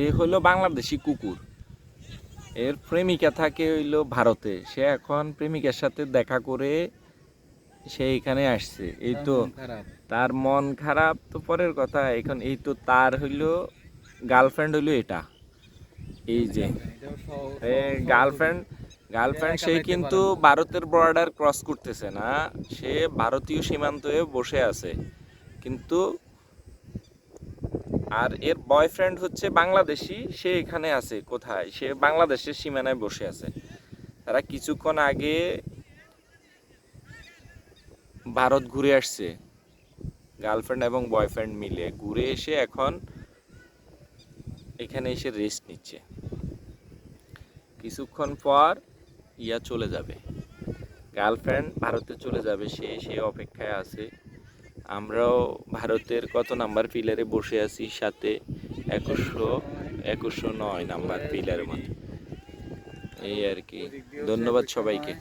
এই হলো বাংলাদেশি কুকুর। এর প্রেমিকা থাকে হইল ভারতে। সে এখন প্রেমিকার সাথে দেখা করে সে এখানে আসছে। এই তো তার মন খারাপ তো পরের কথা এখন এই তো তার হইল গার্লফ্রেন্ড হইল এটা। এই যে গার্লফ্রেন্ড গার্লফ্রেন্ড সে কিন্তু ভারতের বর্ডার ক্রস করতেছে না। সে ভারতীয় সীমান্তে বসে আছে। কিন্তু আর এর বয়ফ্রেন্ড হচ্ছে বাংলাদেশি, সে এখানে আছে কোথায়? সে বাংলাদেশের সীমানায় বসে আছে। তারা কিছুক্ষণ আগে ভারত ঘুরে আসছে। গার্লফ্রেন্ড এবং বয়ফ্রেন্ড মিলে ঘুরে এসে এখন এখানে এসে রেস্ট নিচ্ছে। কিছুক্ষণ পর ইয়া চলে যাবে। গার্লফ্রেন্ড ভারতে চলে যাবে সে সে অপেক্ষায় আছে। আমরাও ভারতের কত নাম্বার পিলারে বসে আছি সাথে একুশশো একুশশো নয় নাম্বার পিলারের মধ্যে। এই আর কি। ধন্যবাদ সবাইকে।